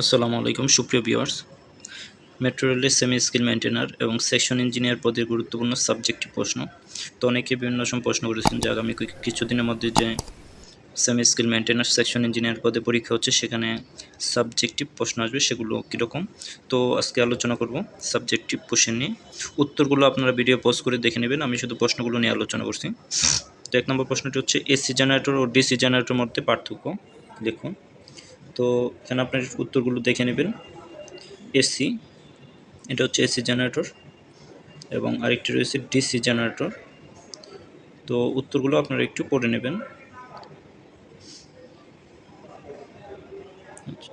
আসসালামু আলাইকুম, সুপ্রিয় ভিউয়ার্স। মেট্রো রেলের সেমি স্কিল মেনটেনার এবং সেকশন ইঞ্জিনিয়ার পদের গুরুত্বপূর্ণ সাবজেক্টিভ প্রশ্ন। তো অনেকে বিভিন্ন রকম প্রশ্ন করেছেন যে আগামী কিছুদিনের মধ্যে যে semi skill maintainer section engineer পদে পরীক্ষা হচ্ছে, সেখানে সাবজেক্টিভ প্রশ্ন আসবে, সেগুলো কীরকম? তো আজকে আলোচনা করব সাবজেক্টিভ কোশ্চেন নিয়ে। উত্তরগুলো আপনারা ভিডিও পোস্ট করে দেখে নেবেন, আমি শুধু প্রশ্নগুলো নিয়ে আলোচনা করছি। তো এক নম্বর প্রশ্নটি হচ্ছে এসি জেনারেটর ও ডিসি জেনারেটর মধ্যে পার্থক্য লিখুন তো এখানে আপনার উত্তরগুলো দেখে নেবেন। এসি, এটা হচ্ছে এসি জেনারেটর এবং আরেকটি রয়েছে ডিসি জেনারেটর। তো উত্তরগুলো আপনারা একটু পড়ে নেবেন। আচ্ছা।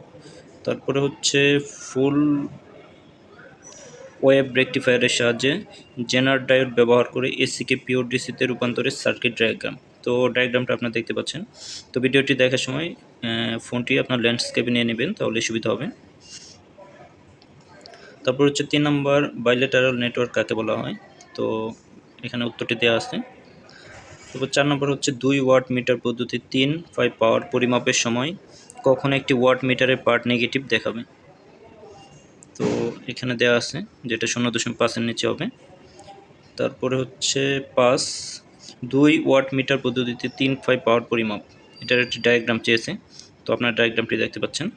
তারপরে হচ্ছে ফুল ওয়েব রেকটিফায়ারের সাহায্যে জেনার ডায়োড ব্যবহার করে এসিকে পিওর ডিসিতে রূপান্তরের সার্কিট ডায়াগ্রাম। তো ডায়াগ্রামটা আপনারা দেখতে পাচ্ছেন। তো ভিডিওটি দেখার সময় ফোনটি আপনার ল্যান্ডস্কেপে নিয়ে নেবেন, তাহলে সুবিধা হবে। তারপর হচ্ছে তিন নম্বর বাইলেটারাল নেটওয়ার্ক কাকে বলা হয়? তো এখানে উত্তরটি দেওয়া আছে। তারপর চার নম্বর হচ্ছে দুই ওয়াট মিটার পদ্ধতি, তিন ফাইভ পাওয়ার পরিমাপের সময় কখন একটি ওয়াট মিটারের পার্ট নেগেটিভ দেখাবে। তো এখানে দেওয়া আছে, যেটা শূন্য দশমিক পাঁচের নিচে হবে। তারপরে হচ্ছে পাঁচ দুই ওয়াট মিটার পদ্ধতিতে তিন ফাইভ পাওয়ার পরিমাপ। এটার একটি ডায়াগ্রাম চেয়েছে। তো আপনার ডায়াগ্রামটি দেখতে পাচ্ছেন।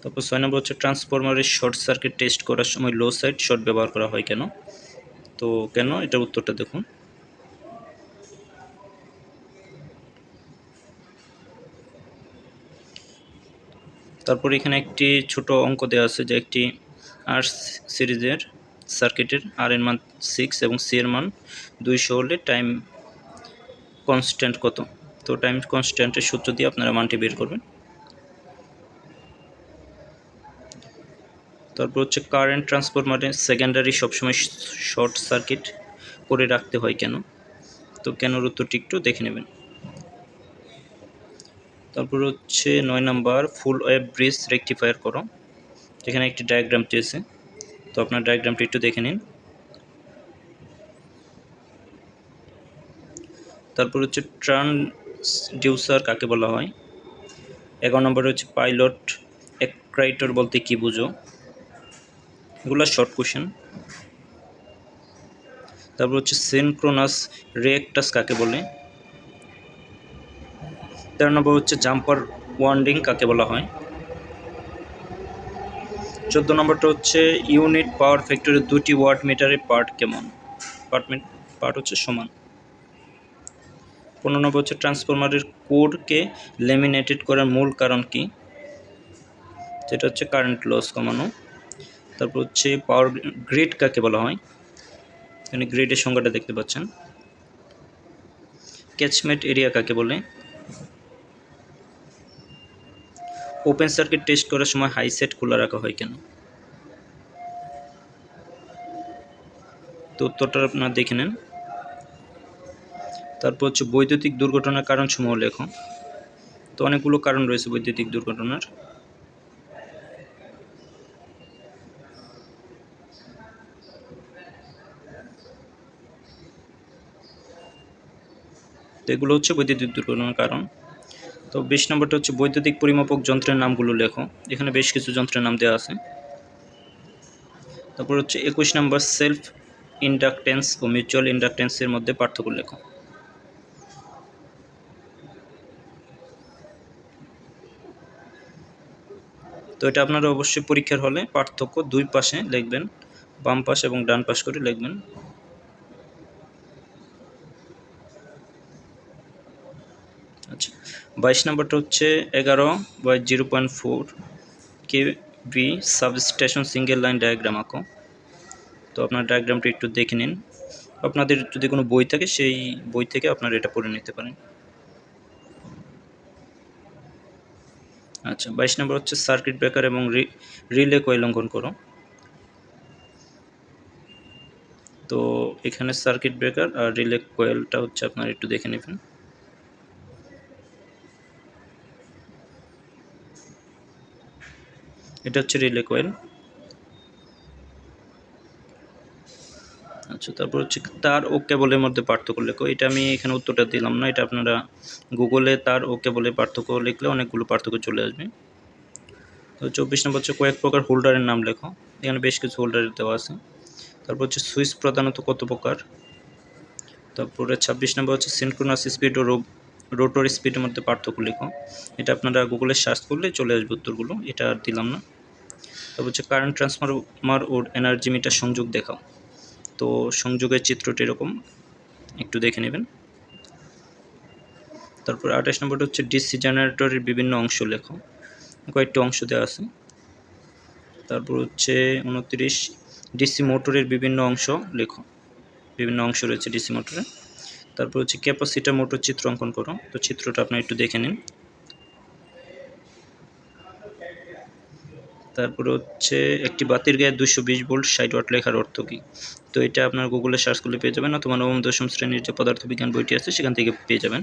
তারপর ছয় নম্বর হচ্ছে ট্রান্সফরমারের শর্ট সার্কিট টেস্ট করার সময় লো সাইড শর্ট ব্যবহার করা হয় কেন? তো কেন? এটার উত্তরটা দেখুন। তারপর এখানে একটি ছোট অঙ্ক দেওয়া আছে যে একটি আর সিরিজের সার্কিটের আর এর মান সিক্স এবং সি এর মান দুইশো হলে টাইম কনস্ট্যান্ট কত? তো টাইম কনস্ট্যান্টের সূত্র দিয়ে আপনারা মানটি বের করবেন। তারপর হচ্ছে কারেন্ট ট্রান্সফরমারে সেকেন্ডারি সবসময় শর্ট সার্কিট করে রাখতে হয় কেন? তো কেনর উত্তরটি একটু দেখে নেবেন। তারপর হচ্ছে নয় number full wave bridge rectifier করো। এখানে একটি ডায়াগ্রাম চেয়েছে তো আপনার ডায়াগ্রামটি একটু দেখে নিন। তারপর হচ্ছে ট্রান্সডিউসার কাকে বলা হয়? এগারো নম্বরে হচ্ছে পাইলট এক্রাইটর বলতে কি বুঝো? এগুলো শর্ট কোশ্চেন তারপর হচ্ছে সিনক্রোনাস রিয়েক্টাস কাকে বলে? তেরো নম্বর হচ্ছে জাম্পার ওয়ান্ডিং কাকে বলা হয়? চোদ্দ নম্বরটা হচ্ছে, ইউনিট পাওয়ার ফ্যাক্টরের দুটি ওয়াট মিটারের পার্ট কেমন? পার্ট পার্ট হচ্ছে সমান। পনেরো নম্বর হচ্ছে, ট্রান্সফরমারের কোডকে লেমিনেটেড করার মূল কারণ কি? যেটা হচ্ছে, কারেন্ট লস কমানো। তারপর হচ্ছে, পাওয়ার গ্রিড কাকে বলা হয়? এখানে গ্রিডের সংখ্যাটা দেখতে পাচ্ছেন। ক্যাচমেট এরিয়া কাকে বলে? ওপেন সার্কিট টেস্ট করার সময় হাই সেট খোলা রাখা হয় কেন? তো উত্তরটা আপনারা দেখে নেন। তারপর হচ্ছে বৈদ্যুতিক দুর্ঘটনার কারণ সমূহ লেখো। তো অনেকগুলো কারণ রয়েছে বৈদ্যুতিক দুর্ঘটনার। তো এগুলো হচ্ছে বৈদ্যুতিক দুর্ঘটনার কারণ। তো বিশ নম্বরটা হচ্ছে বৈদ্যুতিক পরিমাপক যন্ত্রের নামগুলো লেখো। এখানে বেশ কিছু যন্ত্রের নাম দেওয়া আছে। তারপর হচ্ছে একুশ নম্বর সেলফ ইন্ডাকটেন্স ও মিউচুয়াল ইন্ডাকটেন্সের মধ্যে পার্থক্য লেখো। তো এটা আপনারা অবশ্যই পরীক্ষার হলে পার্থক্য দুই পাশে লিখবেন, বাম পাশ এবং ডান পাশ করে লিখবেন আচ্ছা বাইশ নাম্বারটা হচ্ছে এগারো by zero point four K V substation single line diagram আঁকো। তো আপনার ডায়াগ্রামটা একটু দেখে নিন। আপনাদের যদি কোনো বই থাকে, সেই বই থেকে আপনারা এটা পড়ে নিতে পারেন। আচ্ছা বাইশ নম্বর হচ্ছে সার্কিট ব্রেকার এবং রিলে কয়েল অঙ্কন করো। তো এখানে সার্কিট ব্রেকার আর রিলে কয়েলটা হচ্ছে আপনারা একটু দেখে নেবেন। এটা হচ্ছে রিলে কয়েল। আচ্ছা তারপর হচ্ছে তার ও কেবলের মধ্যে পার্থক্য লেখো। এটা আমি এখানে উত্তরটা দিলাম না, এটা আপনারা গুগলে তার ও কেবলের পার্থক্য লিখলে অনেকগুলো পার্থক্য চলে আসবে। তো চব্বিশ নম্বর হচ্ছে কয়েক প্রকার হোল্ডারের নাম লেখো। এখানে বেশ কিছু হোল্ডারের দেওয়া আছে। তারপর হচ্ছে সুইচ প্রধানত কত প্রকার? তারপরে ছাব্বিশ নম্বর হচ্ছে সিনক্রোনাস স্পিড ও রোটর স্পিডের মধ্যে পার্থক্য লেখো। এটা আপনারা গুগলে সার্চ করলে চলে আসবে উত্তরগুলো। এটা আর দিলাম না। তারপর হচ্ছে কারেন্ট ট্রান্সফরমার ও এনার্জি মিটার সংযোগ দেখাও। তো সংযোগের চিত্রটি এরকম, একটু দেখে নেবেন। তারপর আঠাশ নম্বরটা হচ্ছে ডিসি জেনারেটরের বিভিন্ন অংশ লেখো। কয়েকটি অংশ দেওয়া আছে। তারপর হচ্ছে উনত্রিশ ডিসি মোটরের বিভিন্ন অংশ লেখো। বিভিন্ন অংশ রয়েছে ডিসি মোটরে তারপর হচ্ছে ক্যাপাসিটার মোটর চিত্র অঙ্কন করো। তো চিত্রটা আপনি একটু দেখে নিন। তারপরে হচ্ছে একটি বাতির গায়ে দুশো বিশ ভোল্ট ষাট ওয়াট লেখার অর্থ কী? তো এটা আপনার গুগলে সার্চ করলে পেয়ে যাবেন অথবা নবম, দশম শ্রেণির যে পদার্থবিজ্ঞান বইটি আছে, সেখান থেকে পেয়ে যাবেন।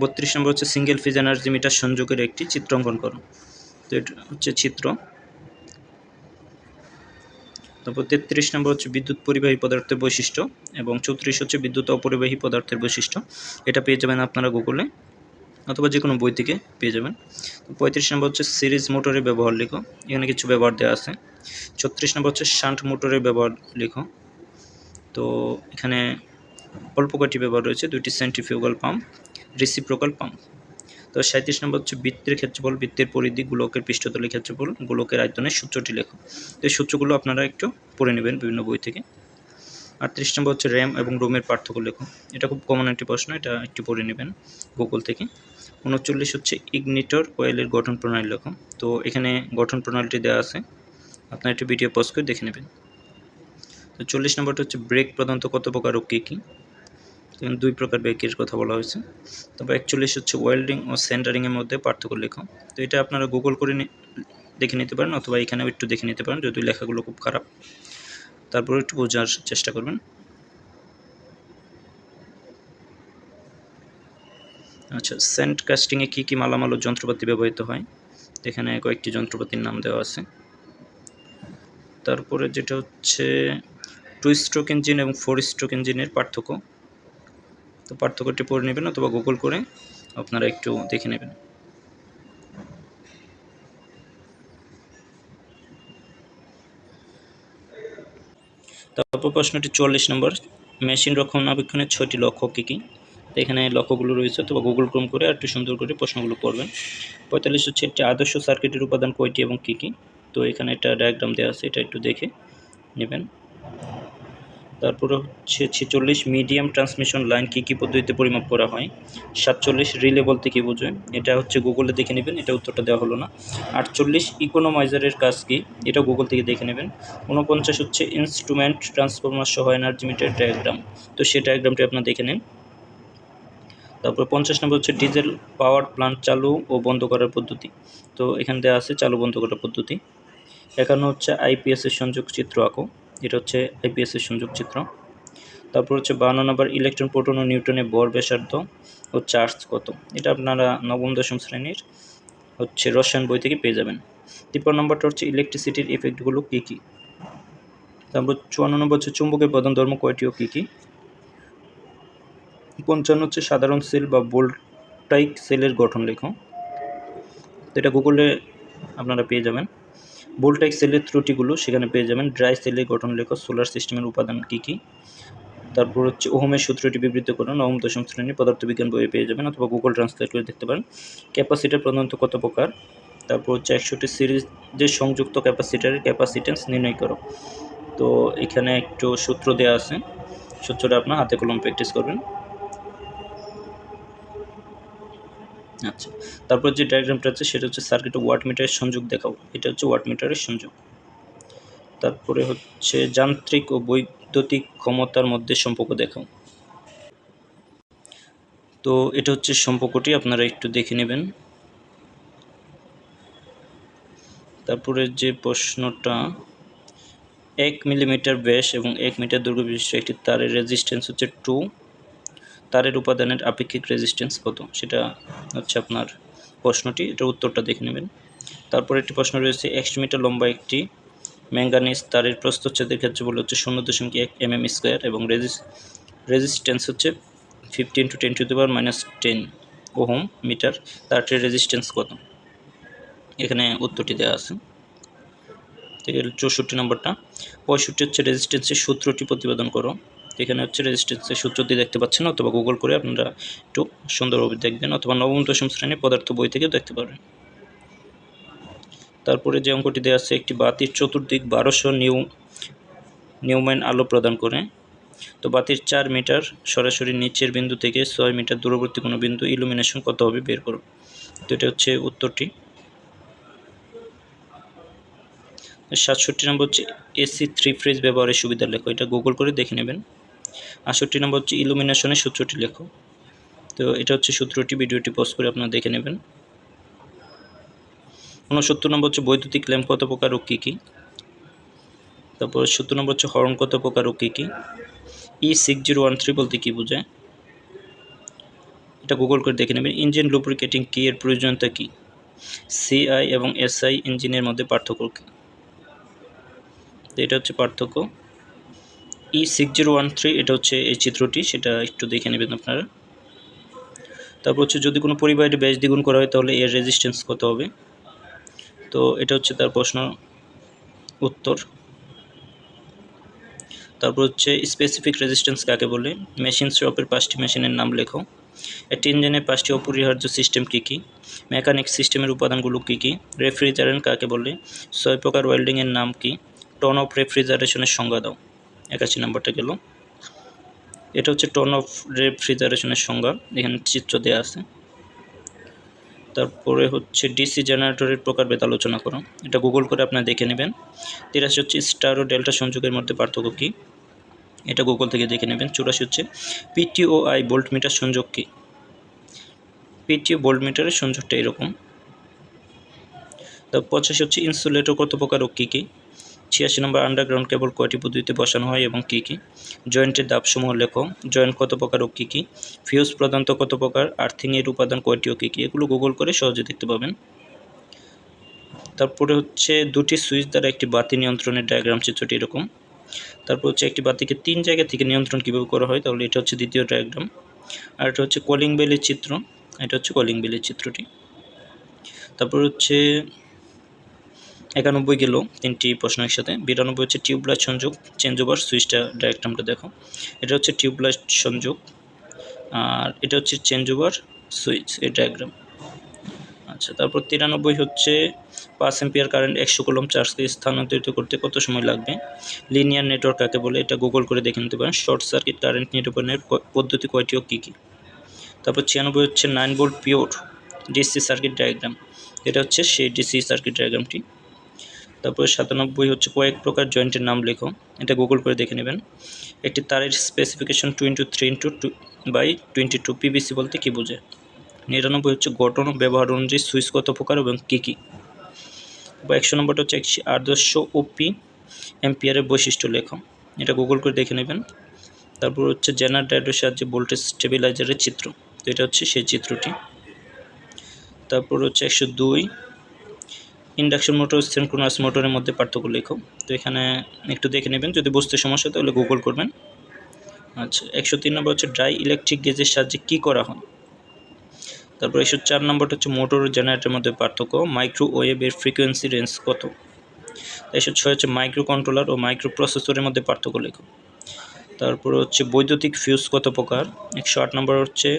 বত্রিশ নম্বর হচ্ছে সিঙ্গেল ফিজ এনার্জি মিটার সংযোগের একটি চিত্র অঙ্কন করো। তো এটা হচ্ছে চিত্র। তারপর তেত্রিশ নম্বর হচ্ছে বিদ্যুৎ পরিবাহী পদার্থের বৈশিষ্ট্য এবং চৌত্রিশ হচ্ছে বিদ্যুৎ অপরিবাহী পদার্থের বৈশিষ্ট্য। এটা পেয়ে যাবেন আপনারা গুগলে অথবা যে কোনো বই থেকে পেয়ে যাবেন। পঁয়ত্রিশ নম্বর হচ্ছে সিরিজ মোটরের ব্যবহার লিখো। এখানে কিছু ব্যবহার দেওয়া আছে। ছত্রিশ নম্বর হচ্ছে শান্ট মোটরের ব্যবহার লিখো। তো এখানে অল্প কয়টি ব্যবহার রয়েছে। দুইটি সেন্ট্রিফিউগাল পাম্প, রিসিপ্রোকাল পাম্প। তো সাঁত্রিশ নম্বর হচ্ছে বৃত্তের ক্ষেত্রফল, বৃত্তের পরিধি, গোলকের পৃষ্ঠতলের ক্ষেত্রফল, গোলকের আয়তনের সূত্রটি লেখো। তো এই সূত্রগুলো আপনারা একটু পড়ে নেবেন বিভিন্ন বই থেকে। আটত্রিশ নম্বর হচ্ছে র্যাম এবং রোমের পার্থক্য লেখো। এটা খুব কমন একটি প্রশ্ন, এটা একটু পড়ে নেবেন গুগল থেকে। উনচল্লিশ হচ্ছে ইগনিটর ওয়েলের গঠন প্রণালী লেখো তো এখানে গঠন প্রণালীটি দেওয়া আছে। আপনার একটু ভিডিও পজ করে দেখে নেবেন। তো চল্লিশ নম্বরটা হচ্ছে ব্রেক প্রধানত কত প্রকার ও কী কী? দুই প্রকার ব্রেকের কথা বলা হয়েছে। তারপর একচল্লিশ হচ্ছে ওয়েল্ডিং ও সেন্টারিংয়ের মধ্যে পার্থক্য লেখো। তো এটা আপনারা গুগল করে দেখে নিতে পারেন অথবা এখানেও একটু দেখে নিতে পারেন যদি লেখাগুলো খুব খারাপ। তারপর একটু বোঝার চেষ্টা করবেন। আচ্ছা সেন্ট কাস্টিংয়ে কী কী মালামাল ও যন্ত্রপাতি ব্যবহৃত হয়? এখানে কয়েকটি যন্ত্রপাতির নাম দেওয়া আছে। তারপরে যেটা হচ্ছে টু স্ট্রোক ইঞ্জিন এবং ফোর স্ট্রোক ইঞ্জিনের পার্থক্য। তো পার্থক্যটি পড়ে নেবেন অথবা গুগল করে আপনারা একটু দেখে নেবেন। তারপর প্রশ্নটি চল্লিশ নম্বর মেশিন রক্ষণাবেক্ষণের ছয়টি লক্ষ্য কী কী? তো এখানে লক্ষ্যগুলো রয়েছে, অথবা গুগল ক্রোম করে আর একটু সুন্দর করে প্রশ্নগুলো পড়বেন। পঁয়তাল্লিশ হচ্ছে একটি আদর্শ সার্কিটের উপাদান কয়টি এবং কী কী? তো এখানে একটা ডায়াগ্রাম দেওয়া আছে, এটা একটু দেখে নেবেন। তারপরে হচ্ছে ছেচল্লিশ মিডিয়াম ট্রান্সমিশন লাইন কী কী পদ্ধতিতে পরিমাপ করা হয়? সাতচল্লিশ রিলে বলতে কী বোঝায়? এটা হচ্ছে গুগলে দেখে নেবেন, এটা উত্তরটা দেওয়া হলো না। আটচল্লিশ ইকোনোমাইজারের কাজ কী? এটা গুগল থেকে দেখে নেবেন। উনপঞ্চাশ হচ্ছে ইনস্ট্রুমেন্ট ট্রান্সফরমার সহ এনার্জি মিটার ডায়াগ্রাম তো সেই ডায়াগ্রামটি আপনার দেখে নিন। তারপর পঞ্চাশ নম্বর হচ্ছে ডিজেল পাওয়ার প্লান্ট চালু ও বন্ধ করার পদ্ধতি। তো এখান দেওয়া আছে চালু বন্ধ করার পদ্ধতি। এখানে হচ্ছে আইপিএসের সংযোগ চিত্র আঁকো। এটা হচ্ছে আইপিএসের সংযোগ চিত্র। তারপর হচ্ছে বান্ন নম্বর ইলেকট্রন, প্রোটন ও নিউটনের বর ব্যাসার্ধ ও চার্জ কত? এটা আপনারা নবম, দশম শ্রেণির হচ্ছে রসায়ন বই থেকে পেয়ে যাবেন। তিপ্পান্ন নম্বরটা হচ্ছে ইলেকট্রিসিটির ইফেক্টগুলো কী কী? তারপর চুয়ান্ন নম্বর হচ্ছে চুম্বকের প্রধান ধর্ম কয়টি ও কী কী? পঞ্চান্ন হচ্ছে সাধারণ সেল বা বোল্টাইক সেলের গঠন লেখো। তো এটা গুগলে আপনারা পেয়ে যাবেন। বোল্টাইক সেলের ত্রুটিগুলো সেখানে পেয়ে যাবেন। ড্রাই সেলের গঠন লেখো সোলার সিস্টেমের উপাদান কী কী? তারপর হচ্ছে ওহমের সূত্রটি বিবৃত করুন নবম, দশম শ্রেণির পদার্থবিজ্ঞান বইয়ে পেয়ে যাবেন অথবা গুগল ট্রান্সলেট করে দেখতে পারেন। ক্যাপাসিটার প্রধানত কত প্রকার? তারপর হচ্ছে একশোটি সিরিজের সংযুক্ত ক্যাপাসিটারের ক্যাপাসিটেন্স নির্ণয় করো। তো এখানে একটু সূত্র দেওয়া আছে। সূত্রটা আপনার হাতে কলম প্র্যাকটিস করবেন। আচ্ছা তারপর যে ডায়াগ্রামটা আছে, সেটা হচ্ছে সার্কিট ওয়াট মিটারের সংযোগ দেখাও এটা হচ্ছে ওয়াট মিটারের সংযোগ। তারপরে হচ্ছে যান্ত্রিক ও বৈদ্যুতিক ক্ষমতার মধ্যে সম্পর্ক দেখাও তো এটা হচ্ছে সম্পর্কটি, আপনারা একটু দেখে নেবেন। তারপরে যে প্রশ্নটা, এক মিলিমিটার ব্যাস এবং এক মিটার দৈর্ঘ্য বিশিষ্ট একটি তারের রেজিস্ট্যান্স হচ্ছে টু তারের উপাদানের আপেক্ষিক রেজিস্ট্যান্স কত? সেটা হচ্ছে আপনার প্রশ্নটি, এটার উত্তরটা দেখে নেবেন। তারপর একটি প্রশ্ন রয়েছে, একশো মিটার লম্বা একটি ম্যাঙ্গানিজ তারের প্রস্তচ্ছেদের ক্ষেত্রে বলে হচ্ছে শূন্য দশমিক এক এম এম স্কোয়ার এবং রেজিস রেজিস্ট্যান্স হচ্ছে fifteen to ten to the minus ten ohm meter. তারটির resistance কত? এখানে উত্তরটি দেওয়া আছে। আছে, চৌষট্টি নম্বরটা। পঁয়ষট্টি হচ্ছে রেজিস্ট্যান্সের সূত্রটি প্রতিপাদন করো। এখানে হচ্ছে রেজিস্ট্যান্সের সূত্রটি দেখতে পাচ্ছেন, অথবা গুগল করে আপনারা একটু সুন্দরভাবে দেখবেন অথবা নবম, দশম শ্রেণি পদার্থ বই থেকেও দেখতে পারবেন। তারপরে যে অঙ্কটি দেওয়া আছে, একটি বাতির চতুর্দিক বারোশো নিউ, নিউম্যান আলো প্রদান করে। তো বাতির চার মিটার সরাসরি নিচের বিন্দু থেকে ছয় মিটার দূরবর্তী কোনো বিন্দু ইলুমিনেশন কত হবে বের করো। তো এটা হচ্ছে উত্তরটি। সাতষট্টি নম্বর হচ্ছে এসি থ্রি ফ্রিজ ব্যবহারের সুবিধা লেখো, এটা গুগল করে দেখে নেবেন। আটষট্টি নম্বর হচ্ছে ইলুমিনেশনের সূত্রটি লেখো। তো এটা হচ্ছে সূত্রটি, ভিডিওটি পোস্ট করে আপনারা দেখে নেবেন। উনসত্তর নম্বর হচ্ছে বৈদ্যুতিক ল্যাম্প কত প্রকার ও কী কী? তারপর সত্তর নম্বর হচ্ছে হর্ন কত প্রকার ও কী কী? E six zero one three বলতে কী বোঝায়? এটা গুগল করে দেখে নেবেন। ইঞ্জিন লুব্রিকেটিং কি এর প্রয়োজনীয়তা কী? সিআই এবং এসআই ইঞ্জিনের মধ্যে পার্থক্য কী? তো এটা হচ্ছে পার্থক্য। E six zero one three এটা হচ্ছে এই চিত্রটি, সেটা একটু দেখে নেবেন আপনারা। তারপর হচ্ছে যদি কোনো পরিবারের ব্যাস দ্বিগুণ করা হয়, তাহলে এর রেজিস্ট্যান্স কত হবে? তো এটা হচ্ছে তার প্রশ্ন উত্তর। তারপর হচ্ছে স্পেসিফিক রেজিস্ট্যান্স কাকে বলে? মেশিন শপের পাঁচটি মেশিনের নাম লেখো। একটি ইঞ্জিনের পাঁচটি অপরিহার্য সিস্টেম কী কী? মেকানিক সিস্টেমের উপাদানগুলো কী কী? রেফ্রিজারেন্ট কাকে বলে? ছয় প্রকার ওয়েল্ডিংয়ের নাম কী? টন অফ রেফ্রিজারেশনের সংজ্ঞা দাও। একাশি নাম্বারটা গেল। এটা হচ্ছে টন অফ রেফ্রিজারেশনের সংজ্ঞা। এখানে চিত্র দেওয়া আছে। তারপরে হচ্ছে ডিসি জেনারেটরের প্রকারভেদ আলোচনা করো। এটা গুগল করে আপনারা দেখে নেবেন। তিরাশি হচ্ছে স্টার ও ডেল্টা সংযোগের মধ্যে পার্থক্য কী? এটা গুগল থেকে দেখে নেবেন। চুরাশি হচ্ছে পিটিও আই বোল্ট মিটার সংযোগ কী? পিটিও বোল্ট মিটারের সংযোগটা এরকম। তারপর পঁচাশি হচ্ছে ইনসুলেটর কত প্রকার ও কী কী? ছিয়াশি নম্বর আন্ডারগ্রাউন্ড কেবল কয়টি পদ্ধতিতে বসানো হয় এবং কী কী? জয়েন্টের দাবসমূহ লেখো। জয়েন্ট কত প্রকার ও কী কী? ফিউজ প্রদান্ত কত প্রকার? আর্থিংয়ের উপাদান কয়টি ও কী কী? এগুলো গুগল করে সহজে দেখতে পাবেন। তারপরে হচ্ছে দুটি সুইচ দ্বারা একটি বাতি নিয়ন্ত্রণের ডায়াগ্রাম চিত্রটি এরকম। তারপর হচ্ছে একটি বাতিকে তিন জায়গা থেকে নিয়ন্ত্রণ কীভাবে করা হয়? তাহলে এটা হচ্ছে দ্বিতীয় ডায়াগ্রাম আর এটা হচ্ছে কলিং বেলের চিত্র। এটা হচ্ছে কলিং বেলের চিত্রটি। তারপর হচ্ছে একানব্বই গেল তিনটি প্রশ্ন একসাথে। বিরানব্বই হচ্ছে টিউবলাইট সংযোগ চেঞ্জ ওভার সুইচটা ডায়াগ্রামটা দেখো। এটা হচ্ছে টিউবলাইট সংযোগ, আর এটা হচ্ছে চেঞ্জ ওভার সুইচ এই ডায়াগ্রাম আচ্ছা তারপর তিরানব্বই হচ্ছে পাঁচ এম্পিয়ার কারেন্ট একশো কলম চার্জকে স্থানান্তরিত করতে কত সময় লাগবে? লিনিয়ার নেটওয়ার্ক কাকে বলে? এটা গুগল করে দেখে নিতে পারেন। শর্ট সার্কিট কারেন্ট নিরূপণের পদ্ধতি কয়টি ও কী কী? তারপর ছিয়ানব্বই হচ্ছে nine volt pure DC circuit diagram এটা হচ্ছে সেই ডিসি সার্কিট ডায়াগ্রামটি তারপরে সাতানব্বই হচ্ছে কয়েক প্রকার জয়েন্টের নাম লেখো। এটা গুগল করে দেখে নেবেন। একটি তারের specification two into three into two by twenty two PVC বলতে কী বোঝে নিরানব্বই হচ্ছে গঠন ব্যবহার অনুযায়ী সুইচ কত প্রকার এবং কী কী? বা একশো নম্বরটা হচ্ছে একশো আদর্শ ওপি এম্পিয়ারের বৈশিষ্ট্য লেখো। এটা গুগল করে দেখে নেবেন। তারপর হচ্ছে জেনার জেনারেটরের সাহায্যে ভোল্টেজ স্টেবিলাইজারের চিত্র। তো এটা হচ্ছে সেই চিত্রটি। তারপর হচ্ছে একশো দুই ইন্ডাকশন মোটর সিনক্রোনাস মোটরের মধ্যে পার্থক্য লেখো। তো এখানে একটু দেখে নেবেন, যদি বুঝতে সমস্যা তাহলে গুগল করবেন। আচ্ছা একশো তিন নম্বর হচ্ছে ড্রাই ইলেকট্রিক গেজের সাহায্যে কী করা হয়? তারপর একশো চার নম্বরটা হচ্ছে মোটর জেনারেটরের মধ্যে পার্থক্য মাইক্রোওয়েভের ফ্রিকোয়েন্সি রেঞ্জ কত? একশো ছয় হচ্ছে মাইক্রো কন্ট্রোলার ও মাইক্রো প্রসেসরের মধ্যে পার্থক্য লেখো। তারপর হচ্ছে বৈদ্যুতিক ফিউজ কত প্রকার? একশো আট নম্বর হচ্ছে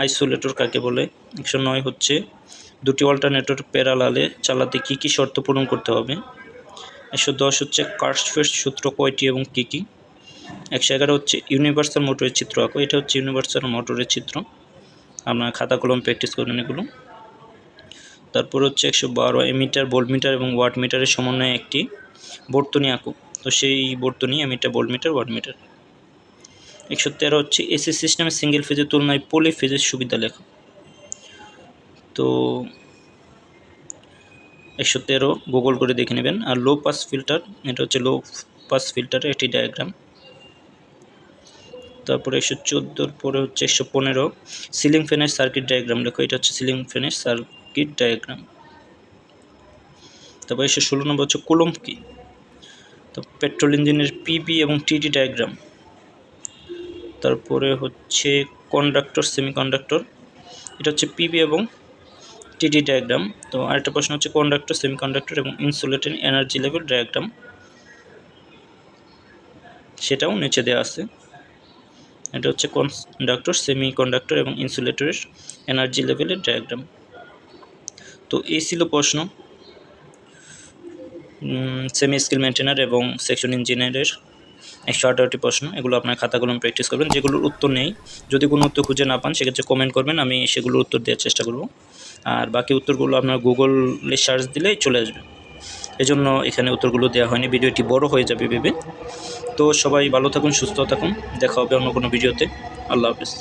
আইসোলেটর কাকে বলে? একশো নয় হচ্ছে দুটি অল্টারনেটর প্যারালালে চালাতে কী কী শর্ত পূরণ করতে হবে? একশো দশ হচ্ছে কার্সফেস্ট সূত্র কয়টি এবং কী কী? একশো এগারো হচ্ছে ইউনিভার্সাল মোটরের চিত্র আঁকো, এটা হচ্ছে ইউনিভার্সাল মোটরের চিত্র আপনার খাতা কলম প্র্যাকটিস করবেন এগুলো। তারপর হচ্ছে একশো বারো এমিটার ভোল্ট মিটার এবং ওয়াট মিটারের সমন্বয়ে একটি বর্তনী আঁকো, তো সেই বর্তনী ammeter volt meter, watt meter. একশো তেরো হচ্ছে এসি সিস্টেমের সিঙ্গেল ফেজের তুলনায় পলি ফেজের সুবিধা লেখা। তো একশো তেরো গুগল করে দেখে নেবেন। আর লো পাস ফিল্টার এটা হচ্ছে লো পাস ফিল্টারের একটি ডায়াগ্রাম তারপরে একশো চোদ্দোর পরে হচ্ছে একশো পনেরো। সিলিং ফ্যানের সার্কিট ডায়াগ্রাম লেখো এটা হচ্ছে সিলিং ফ্যানের সার্কিট ডায়াগ্রাম তারপর একশো ষোলো নম্বর হচ্ছে কুলম্ব কি? তো পেট্রোল ইঞ্জিনের পিবি এবং টিডি ডায়াগ্রাম তারপরে হচ্ছে কন্ডাক্টর সেমিকন্ডাক্টর এটা হচ্ছে পিবি এবং টিডি ডায়াগ্রাম তো আরেকটা প্রশ্ন হচ্ছে কন্ডাক্টর সেমিকন্ডাক্টর এবং ইনসুলেটেড এনার্জি লেভেল ডায়াগ্রাম সেটাও নিচে দেওয়া আছে। এটা হচ্ছে কন্ডাক্টর সেমিকন্ডাক্টর এবং ইনসুলেটরের এনার্জি লেভেলের ডায়াগ্রাম তো এই ছিল প্রশ্ন। সেমি স্কিল মেনটেনার এবং সেকশন ইঞ্জিনিয়ারের একশো আঠারোটি প্রশ্ন। এগুলো আপনার খাতা কলম প্র্যাকটিস করবেন। যেগুলোর উত্তর নেই। যদি কোনো উত্তর খুঁজে না পান, সেক্ষেত্রে কমেন্ট করবেন। আমি সেগুলোর উত্তর দেওয়ার চেষ্টা করব। আর বাকি উত্তরগুলো আপনার গুগলে সার্চ দিলেই চলে আসবে। এজন্য এখানে উত্তরগুলো দেওয়া হয়নি, ভিডিওটি বড় হয়ে যাবে ভেবে। তো সবাই ভালো থাকুন, সুস্থ থাকুন, দেখা হবে অন্য কোনো ভিডিওতে। আল্লাহ হাফিজ।